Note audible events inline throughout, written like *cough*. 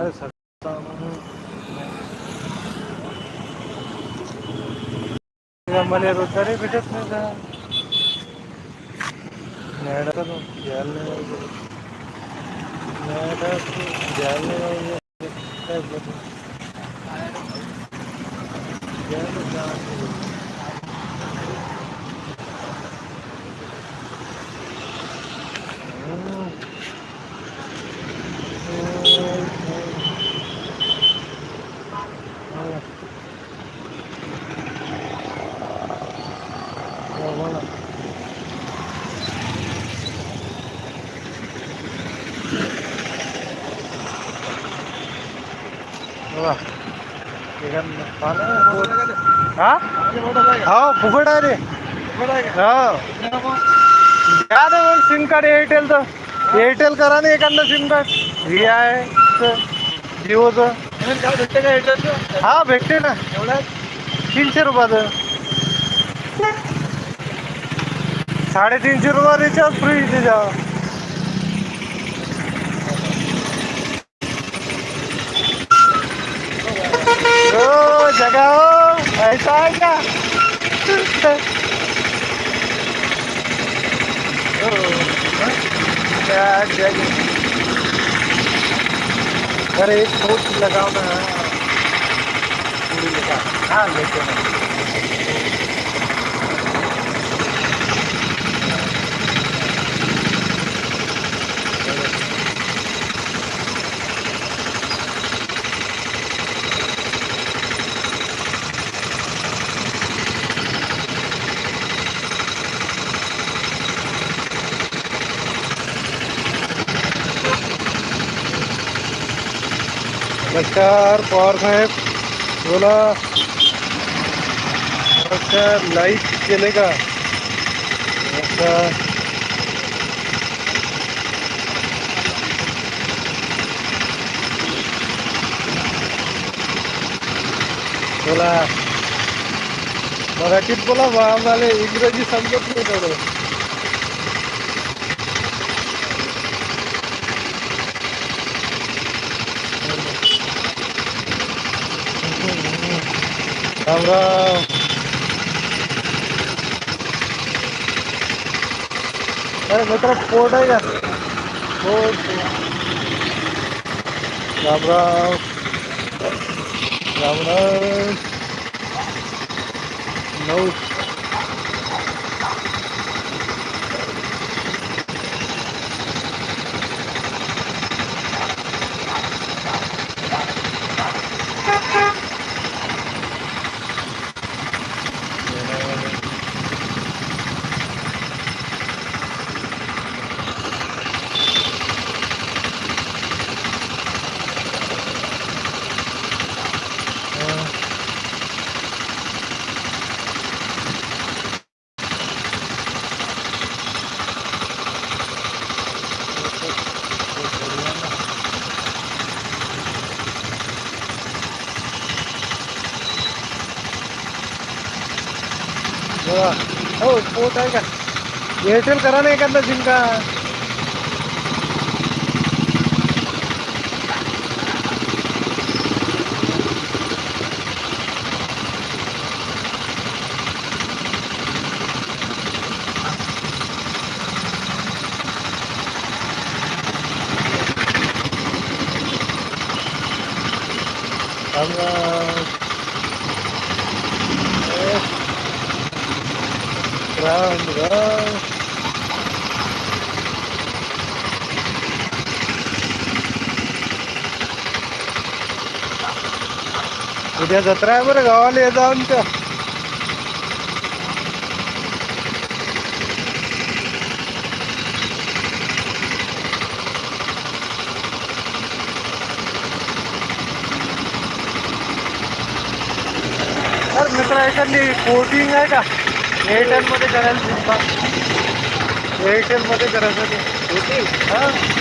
अरे सर मला रोजगारी भेटत नाही का मॅडम घ्यायला नाही पाहिजे. मॅडम घ्यायला नाही पाहिजे. काय बोलू? घ्यायला हो, हा? हो फुकट आहे रे. हो. घ्या ना मग सिम कार्ड एअरटेलचं एअरटेल करा ना एखादं सिम कार्ड. व्ही आहे जिओचं. भेटते का एअरटेलचं हा भेटते ना. एवढ्या तीनशे रुपयाचं. साडेतीनशे रुपये रिचार्ज फ्री त्याच्यावर हो जगा ऐसा आहे का अरे एक सोच लगाओ ना लगा हाँ लेते हैं नमस्कार पवार साहेब. बोला. नमस्कार लाइट केले का? नमस्कार बोला. मराठीत बोला बा झाले. इंग्रजी समजत नाही थोडं राम राम अरे मित्र पोट आहे का पोट राम राम राम राम नऊ बोला. होत आहे का? एअरटेल करा ना एखादा सिम का राम राम उद्या जत्रा आहे बरं गावाला ये जाऊन त्या मित्र एखादी कोटिंग आहे का? एअरटेलमध्ये करायला एअरटेलमध्ये करायचं ते हां.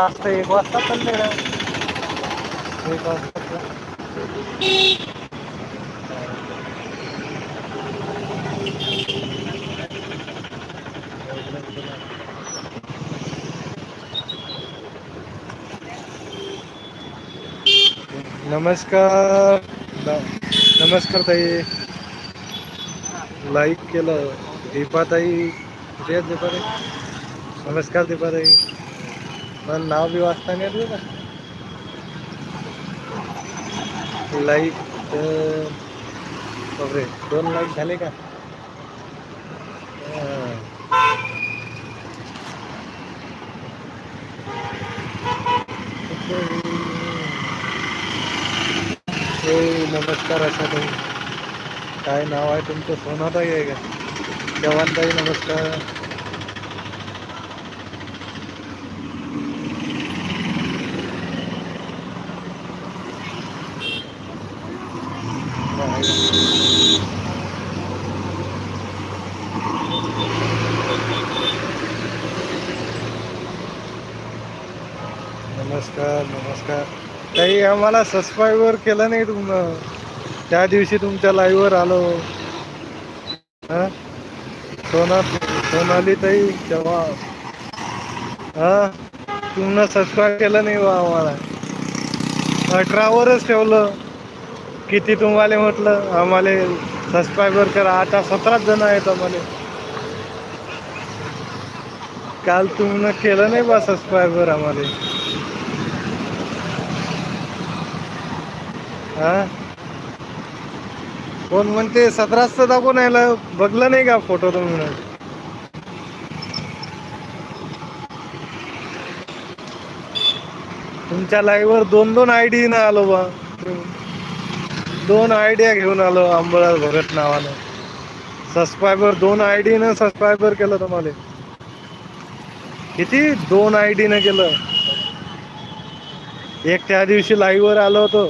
एक नमस्कार नमस्कार ताई लाईक केलं दीपाताई कुठे आहेत दीपाताई नमस्कार दीपाताई पण नाव बी वाचता नाही येत का. लाईक बापरे दोन लाईक झाले का? हो नमस्कार अशा ताई काय नाव आहे तुमचं? सोनाताई आहे का? जवानताई नमस्कार. नमस्कार नमस्कार. काही आम्हाला सबस्क्राईबर केलं नाही तुमनं त्या दिवशी तुमच्या लाईव्हवर आलो. हा? सोना सोनाली ताई तेव्हा हा? तुम्हाला सबस्क्राईब केलं नाही बा आम्हाला. अठरावरच ठेवलं. किती तुम्हाला म्हटलं? आम्हाला सबस्क्रायबर करा. आता सतराच जण आहेत आम्हाला. काल तुमनं केलं नाही बा सबस्क्रायबर आम्हाला. हा? कोण म्हणते सतराचं दाखवून यायला बघलं नाही का फोटो तुम्ही? तुमच्या लाईव्हवर दोन दोन आय डी न आलो बा. दोन आयडिया घेऊन आलो आंबळा भगत नावानं. सबस्क्रायबर दोन आयडी न सबस्क्रायबर केलं तुम्हाला. किती? दोन आय डी न केलं. एक त्या दिवशी लाईव्हवर आलो होतो.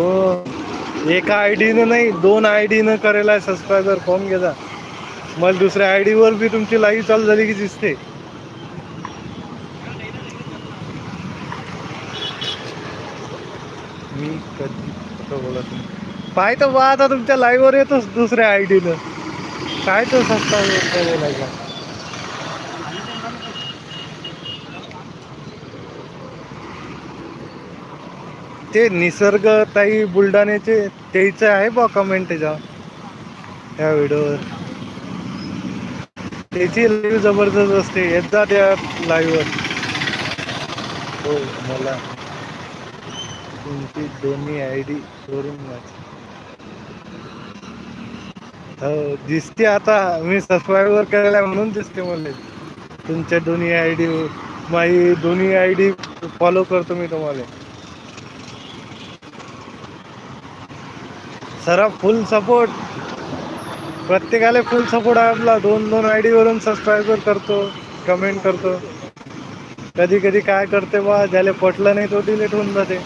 हो. एका आय डीनं नाही दोन आय डीनं करेल आहे सबस्क्रायबर फॉर्म घेता मला दुसऱ्या आय डीवर बी तुमची लाईव्ह चालू झाली की दिसते. मी कधी खोटं बोलत नाही. पाय तर बा आता तुमच्या लाईव्हवर येतोच दुसऱ्या आय डीनं काय तो सबस्क्रायबर करायला ते निसर्ग ताई बुलढाण्याचे त्याचं आहे बा कमेंट त्याच्या त्या व्हिडिओवर त्याची लाईव्ह जबरदस्त असते. येत जा त्या लाईव्हवर हो मला तुमची दोन्ही आय डी शोरूम हो दिसते आता. मी सबस्क्रायबर करायला म्हणून दिसते मला. तुमच्या दोन्ही आय डी माझी दोन्ही आय डी फॉलो करतो मी तुम्हाला. सरा फुल सपोर्ट प्रत्येकाला फुल सपोर्ट आहे आपला. दोन दोन आय वरून सबस्क्रायबर करतो कमेंट करतो. कधी कधी काय करते बा ज्याला पटलं नाही तो डिलीट होऊन जाते.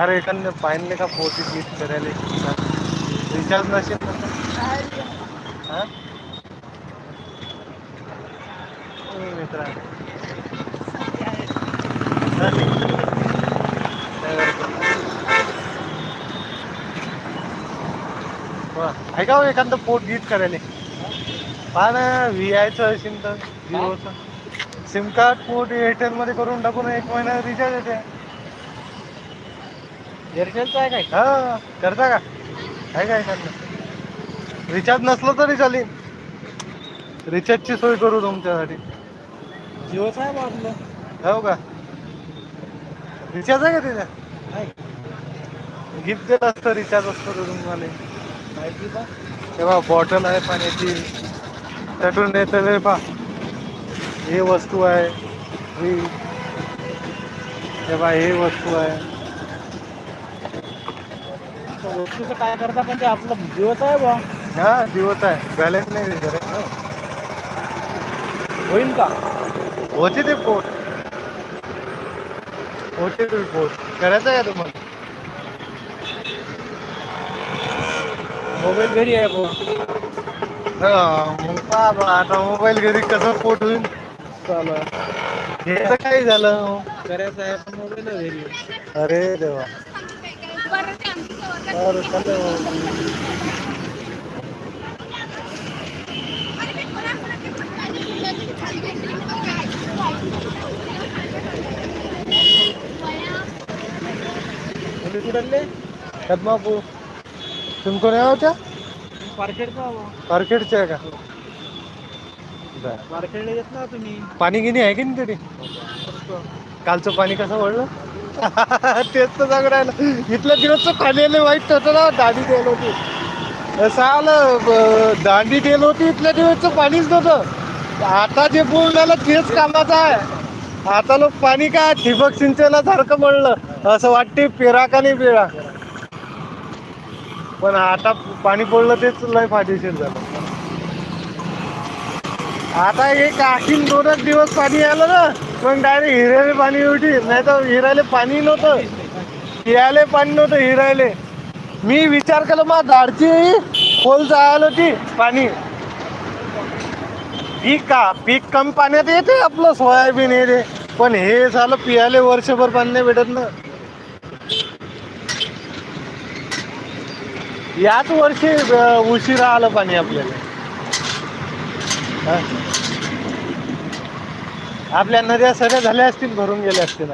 अरे एखादं पाहिजे का फोटो क्लिक करायला? रिचार्ज नसेल तर? मित्रा. ऐका हो एखादं पोट गीत करायला. पहा ना व्ही आयचं असेल तर जिओचं सिम कार्ड पोर्ट एअरटेल मध्ये करून टाकून एक महिना रिचार्ज येते. एअरटेलचं आहे काय? हा करता का? आहे का एखादं? रिचार्ज नसलं तरी चालेल. रिचार्जची सोय करू तुमच्यासाठी. जिओचं आहे बा आपलं. हो का? रिचार्ज आहे का त्याच्या नाही गिफ्ट देत असतं रिचार्ज असतं तर तुम्हाला. माहिती का तेव्हा बॉटल आहे पाण्याची. त्यातून येतं पा हे वस्तू आहे. ही. तेव्हा हे वस्तू आहे. वस्तूचं काय करता पण ते आपलं जिओचं आहे बा. हा दिवस आहे. बॅलन्स नाही जरा. होईल का? होते ते पोट. होते ते पोट. करायचं आहे का तुम्हाला? मोबाईल घरी आहे बा हा, मग पहा बा, आता मोबाईल घरी कसं पोट होईल? चालू हे तर काय झालं? करायचं आहे पण मोबाईल घरी. आहे. अरे देवा. बरं कुठले पद्मापूर तुमको नाही होत्या मार्केटचे आहे का? बरं. येत ना तुम्ही. पाणी गिनी आहे की नाही तरी? कालचं पाणी कसं वळलं *laughs* तेच तर सांगू राहिलं. इथल्या दिवसचं पाणी आले वाईट होतं ना. दांडी तेल होती. ब- दांडी तेल होती इथल्या दिवसचं पाणीच नव्हतं. आता जे पूर्ण झालं तेच कामाचं आहे. आता लोक पाणी काय ठिबक सिंचना सारखं म्हणलं. असं वाटते पेरा का नाही पेरा? पण आता पाणी पडलं तेच लय फायदेशीर झालं. आता एक आखीन दोनच दिवस पाणी आलं ना मग डायरेक्ट हिऱ्याले पाणी उठी नाही तर हिरायले पाणी नव्हतं. हिरायले पाणी नव्हतं हिरायले मी विचार केला मग झाडची खोल जायला होती पाणी. पीक का? पीक कमी पाण्यात येते आपलं सोयाबीन येते. पण हे झालं पियाले वर्षभर पाणी नाही भेटत ना. याच वर्षी अं, उशिरा आलं पाणी आपल्याला. हा. आपल्या नद्या सगळ्या झाल्या असतील भरून गेल्या असतील.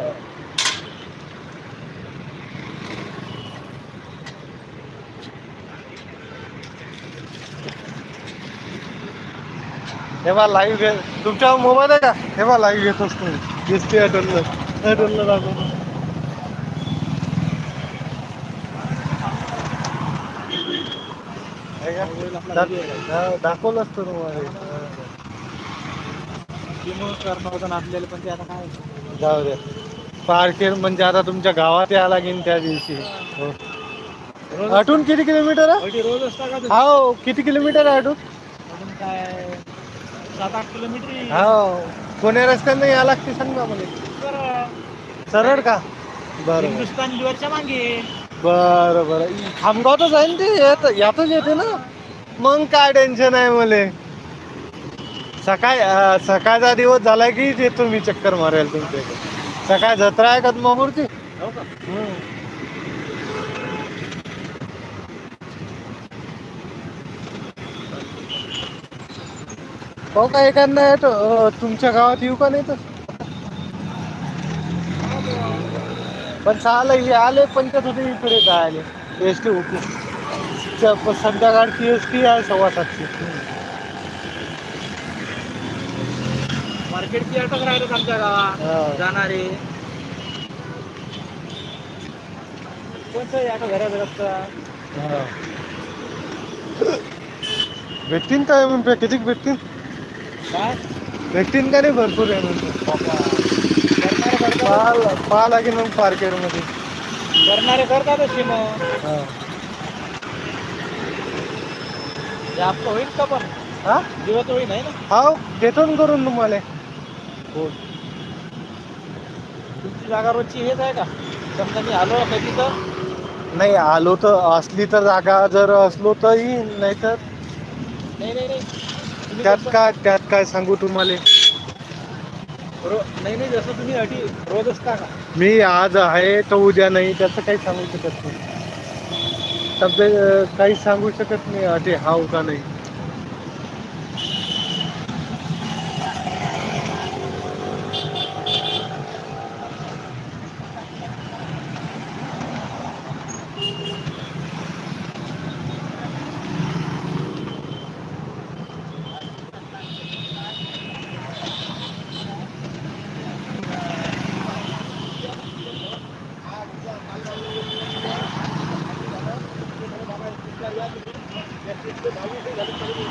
तेव्हा लाईव्ह घे. तुमच्या मोबाईल आहे का? तेव्हा लाईव्ह घेत असतो दिसते अटलला अटलला दाखवतो आहे का? दाख- हा, दाखवलं असतं तुम्हाला आपल्याला पण ते आता काय जाऊ द्या पार्केर म्हणजे आता तुमच्या गावात यायला लागेल त्या दिवशी. अटून किती किलोमीटर आहे? अगदी रोज असता का तुम्ही? हो किती किलोमीटर आहे अटून अजून काय सात आठ किलोमीटर. हो कोण्या रस्त्याने यायला लागते सांग मला. बरं. सरळ का? बरं. हिंदुस्थान लिव्हरच्या मागे. बरं बरं. खामगावतच आहे ना ते? यात- यातच येते ना? मग काय टेन्शन आहे मला? सकाळ सकाळचा दिवस झाला की येतो मी चक्कर मारायला तुमच्याकडे सकाळ जत्रा आहे का मूर्ती हो का? हो का एखादा तुमच्या गावात येऊ का नाही तर? पण सहाला हे आले पंचायत होते इकडे काय आले एस टी होती संध्याकाळची एस टी आहे सव्वा सातशे मार्केटची अटक राहिलं आमच्या हा. गावात जाणारे. कोणतं ऑटो घरात रस्ता हा. भेटतीन काय म्हणतो किती भेटतीन काय? भेटतीन का नाही? भरपूर आहे म्हणतो करणारे करतात. पाहा पाहा लागेल मग पार्केटमध्ये करणारे करतात अशी मग? हा ते आपलं होईल का पण? हा? दिवस होईल नाही ना? हा देतो ना करून तुम्हाला. हो तुमची जागा रोजची हेच आहे का? समजा मी आलो कधी तर? नाही आलो तर असली तर जागा जर असलो तर येईन नाही तर नाही नाही. नाही तुम्ही त्यात कसं- काय त्यात काय सांगू तुम्हाला? रो नाही नाही जसं तुम्ही अटी रोज असता का मी आज आहे तर उद्या नाही त्याचं काही सांगू शकत नाही. तब्येत काही सांगू शकत नाही अटे हाव का नाही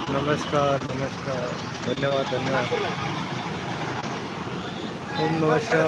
नमस्कार नमस्कार धन्यवाद धन्यवाद ओम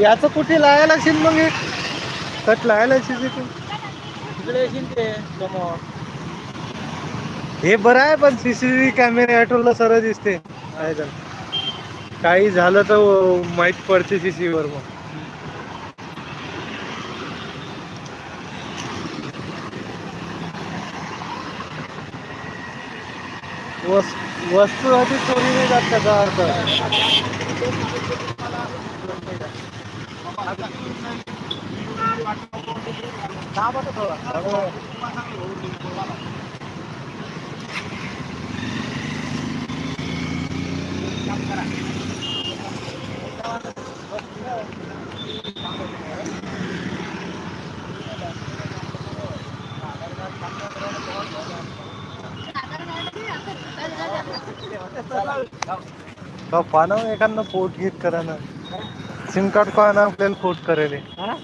याचं कुठे लावायला असेल मग हे? कट लावायला सीसीटीव्ही तिकडे येशील ते समोर. हे बरं आहे पण सीसीटीव्ही कॅमेरे ऑटोला सरळ दिसते. काय झालं? काही झालं तर माहीत पडते सीसी वर मग. वस वस्तूसाठी चोरी नाही जात त्याचा अर्थ? थांबा एखादं पोट गीत करा ना. सिम कार्ड पाहा आपल्याला पोट करायला हा?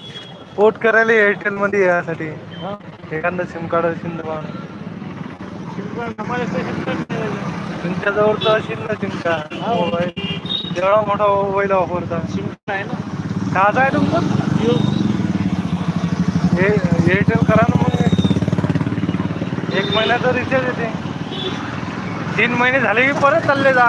पोट करायला एअरटेल मध्ये यासाठी. हा. एखादं सिम कार्ड असेल तर पहा. तुमच्याजवळ तर असेल ना सिम कार्ड हो. मोबाईल एवढा मोठा मोबाईल वापरता. शिल्पा आहे ना? काचा आहे तुमचं? जिओ हे एअरटेल करा ना मग. एक महिन्याचा रिचार्ज येते. तीन महिने झाले की परत चालले जा.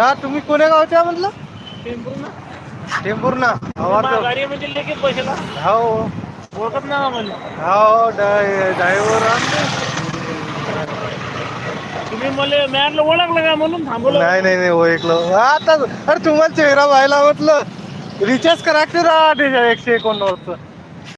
का तुम्ही कोण्या गावच्या म्हटलं? टेम्पो ना टेंभूर ना आवाज हो. ओळखत ना म्हणजे हो ड्रायव्हर तुम्ही मला मॅटला ओळखलं का म्हणून थांबवलं? नाही नाही नाही ओळखलं. आता अरे तुम्हाला चेहरा व्हायला म्हटलं रिचार्ज करा एकशे एकोणनव्वदचं.